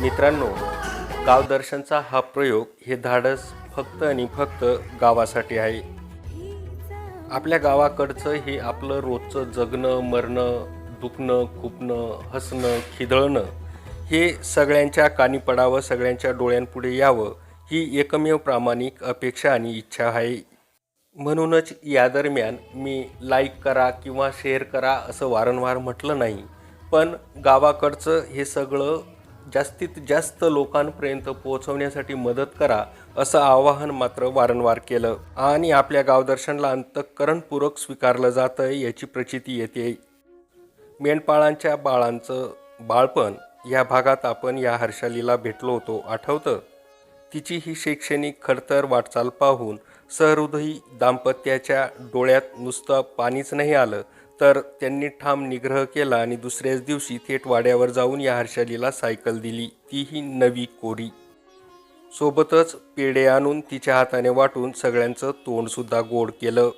मित्रांनो गावदर्शनचा हा प्रयोग हे धाडस फक्त आणि फक्त गावासाठी आहे. आपल्या गावाकडचं हे आपलं रोजचं जगणं मरणं दुखणं खुपणं हसणं खिदळणं हे सगळ्यांच्या कानी पडावं सगळ्यांच्या डोळ्यांपुढे यावं ही एकमेव प्रामाणिक अपेक्षा आणि इच्छा आहे. म्हणूनच या दरम्यान मी लाईक करा किंवा शेअर करा असं वारंवार म्हटलं नाही पण गावाकडचं हे सगळं जास्तीत जास्त लोकांपर्यंत पोहोचवण्यासाठी मदत करा असं आवाहन मात्र वारंवार केलं. आणि आपल्या गावदर्शनला अंतःकरणपूरक स्वीकारलं जातं याची प्रचिती येते. मेंढपाळांच्या बाळांचं बाळपण या भागात आपण या हर्षालीला भेटलो होतो. आठवतं? तिची ही शैक्षणिक खडतर वाटचाल पाहून सहृदयी दाम्पत्याच्या डोळ्यात नुसतं पाणीच नाही आलं. तर त्यांनी ठाम निग्रह केला आणि दुसऱ्याच दिवशी थेट वाड्यावर जाऊन या हर्षालीला सायकल दिली. तीही नवी कोरी. सोबतच पेढे आणून तिच्या हाताने वाटून सगळ्यांचं तोंडसुद्धा गोड केलं.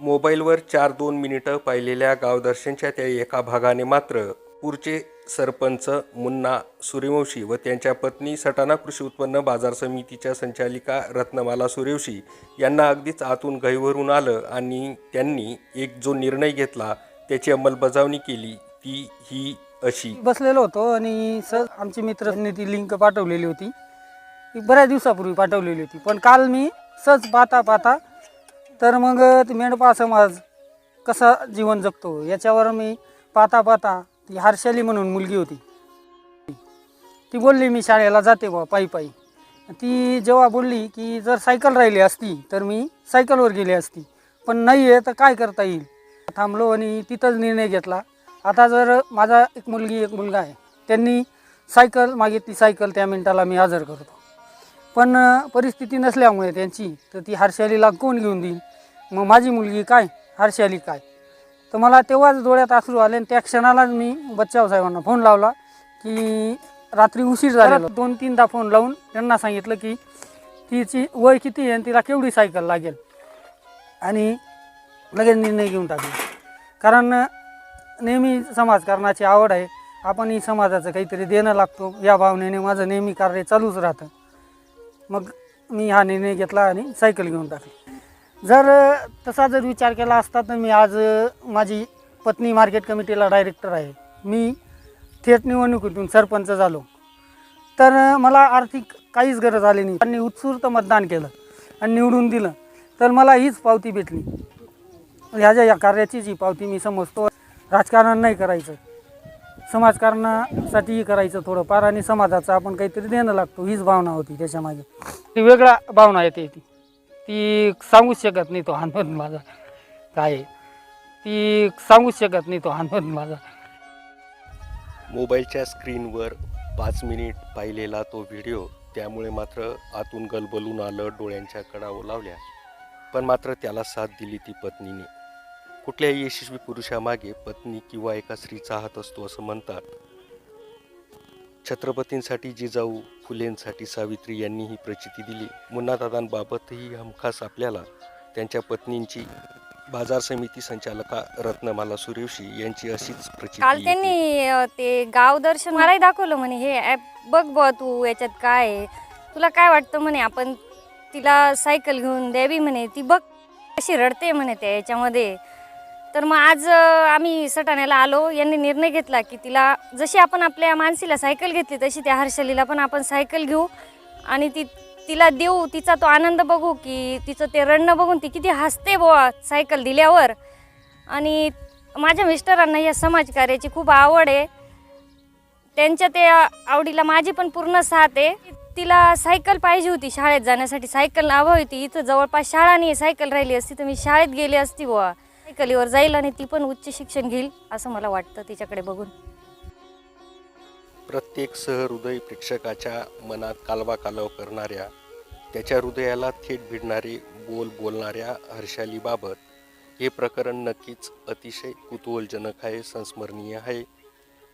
मोबाईलवर चार दोन मिनिटं पाहिलेल्या गावदर्शनच्या त्या एका भागाने मात्र पुरचे सरपंच मुन्ना सूर्यवंशी व त्यांच्या पत्नी सटाणा कृषी उत्पन्न बाजार समितीच्या संचालिका रत्नमाला सूर्यवंशी यांना अगदीच आतून गैवरून आलं आणि त्यांनी एक जो निर्णय घेतला त्याची अंमलबजावणी केली ती ही अशी. बसलेलो होतो आणि सर आमची मित्रांनी ती लिंक पाठवलेली होती. ती बऱ्याच दिवसापूर्वी पाठवलेली होती. पण काल मी सहज पाहता पाहता तर मग मेंढपा समाज कसा जीवन जगतो याच्यावर मी पाहता पाहता ती हर्षली म्हणून मुलगी होती. ती बोलली मी शाळेला जाते बा पायी पायी. ती जेव्हा बोलली की जर सायकल राहिली असती तर मी सायकलवर गेली असती. पण नाही आहे तर काय करता येईल? थांबलो आणि तिथंच निर्णय घेतला. आता जर माझा एक मुलगी एक मुलगा आहे त्यांनी सायकल मागितली सायकल त्या मिनिटाला मी हजर करतो. पण परिस्थिती नसल्यामुळे त्यांची तर ती हर्षालीला कोण घेऊन देईल? मग माझी मुलगी काय? हर्षाली काय? तर मला तेव्हाच डोळ्यात अश्रू आले आणि त्या क्षणालाच मी बच्चाव साहेबांना फोन लावला की रात्री उशीर झालेला दोन तीनदा फोन लावून त्यांना सांगितलं की तिची वय किती आहे आणि तिला केवढी सायकल लागेल? आणि लगेच निर्णय घेऊन टाकला. कारण नेहमी समाजकारणाची आवड आहे. आपणही समाजाचं काहीतरी देणं लागतो. या भावनेने माझं नेहमी कार्य चालूच राहतं. मग मी हा निर्णय घेतला आणि सायकल घेऊन टाकली. जर तसा जर विचार केला असता तर मी आज माझी पत्नी मार्केट कमिटीला डायरेक्टर आहे. मी थेट निवडणुकीतून सरपंच झालो. तर मला आर्थिक काहीच गरज आली नाही. त्यांनी उत्स्फूर्त मतदान केलं आणि निवडून दिलं. तर मला हीच पावती भेटली. ह्याच्या या कार्याचीच ही पावती मी समजतो. राजकारण नाही करायचं. समाजकारणासाठीही करायचं थोडंफार आणि समाजाचं आपण काहीतरी देणं लागतो. हीच भावना होती त्याच्यामागे. ती वेगळा भावना येते ती. ती सांगूच शकत नाही तो अनुभव माझा. काय? आहे. ती सांगूच शकत नाही तो अनुभव माझा. मोबाईलच्या स्क्रीनवर पाच मिनिट पाहिलेला तो व्हिडिओ त्यामुळे मात्र आतून गलबलून आलं डोळ्यांच्या कडा ओलावल्या पण मात्र त्याला साथ दिली ती पत्नीने. कुठल्याही यशस्वी पुरुषामागे पत्नी किंवा एका स्त्रीचा हात असतो असं म्हणतात. छत्रपतींसाठी जिजाऊ फुलेंसाठी सावित्री यांनी ही प्रचिती दिली. मुन्नादादांबाबतही हमखास आपल्याला त्यांच्या पत्नींची बाजार समिती संचालका रत्नमाला सूर्यवशी यांची अशीच प्रचिती काल. त्यांनी अ, ते गाव दर्शन मलाही दाखवलं म्हणे हे ॲप बघ बुवा तू याच्यात काय आहे? तुला काय वाटतं म्हणे आपण तिला सायकल घेऊन द्यावी म्हणे ती बघ कशी रडते म्हणे त्या याच्यामध्ये. तर मग आज आम्ही सटाण्याला आलो. यांनी निर्णय घेतला की तिला जशी आपण आपल्या मानसीला सायकल घेतली तशी त्या हर्षलीला पण आपण सायकल घेऊ. आणि ती तिला देऊ तिचा तो आनंद बघू की तिचं ते रडणं बघून ती किती हसते बुवा सायकल दिल्यावर. आणि माझ्या मिस्टरांना या समाजकार्याची खूप आवड आहे. त्यांच्या त्या आवडीला माझी पण पूर्ण साथ आहे. तिला सायकल पाहिजे होती शाळेत जाण्यासाठी. सायकल हवी होती. इथं जवळपास शाळा नाही सायकल राहिली असती तर मी शाळेत गेली असती बुवा. सायकलीवर जाईल आणि ती पण उच्च शिक्षण घेईल असं मला वाटतं तिच्याकडे बघून. प्रत्येक सहृदय प्रेक्षकाच्या मनात कालवा कालव करणाऱ्या त्याच्या हृदयाला थेट भिडणारे बोल बोलणाऱ्या हर्षालीबाबत हे प्रकरण नक्कीच अतिशय कुतूहलजनक आहे संस्मरणीय आहे.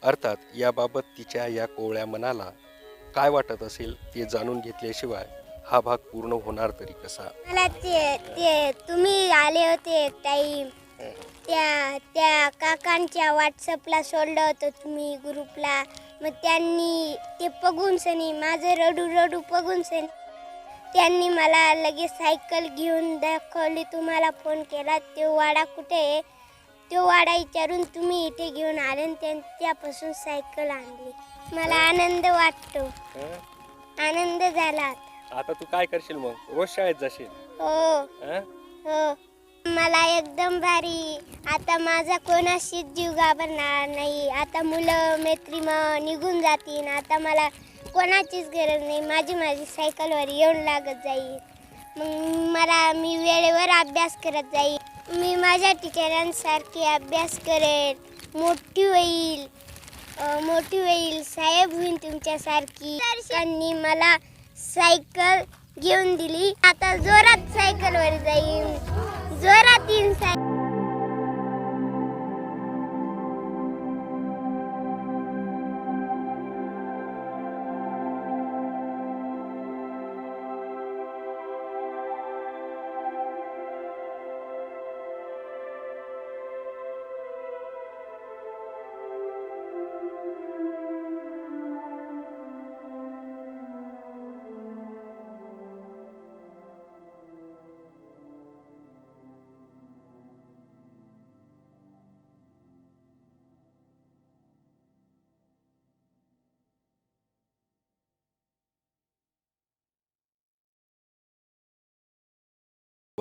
अर्थात याबाबत तिच्या या कोवळ्या मनाला काय वाटत असेल ते जाणून घेतल्याशिवाय हा भाग पूर्ण होणार तरी कसा? मला ते ते तुम्ही आले होते एक टाईम त्या त्या काकांच्या व्हॉट्सअपला सोडलं होतं तुम्ही ग्रुपला. मग त्यांनी ते बघून सनी माझं रडू रडू बघून सनी. त्यांनी मला लगेच सायकल घेऊन दाखवली तुम्हाला फोन केला तो वाडा कुठे आहे? तो वाडा विचारून तुम्ही इथे घेऊन आले आणि त्यां- त्यापासून सायकल आणली. मला आनंद वाटतो. हं? आनंद झाला आता. तू काय करशील मग? रोज शाळेत जाशील? हो. हं? हो. मला एकदम भारी. आता माझा कोणाशीच जीव घाबरणार नाही. आता मुलं मैत्री मग निघून जातील. आता मला कोणाचीच गरज नाही. माझी माझी सायकलवर येऊन लागत जाईल. मग मला मी वेळेवर अभ्यास करत जाईल. मी माझ्या टीचरांसारखी अभ्यास करेल मोठी होईल. मोठी होईल. साहेब होईल तुमच्यासारखी. त्यांनी मला सायकल घेऊन दिली. आता जोरात सायकलवर जाईन. जोरात येईन सायकल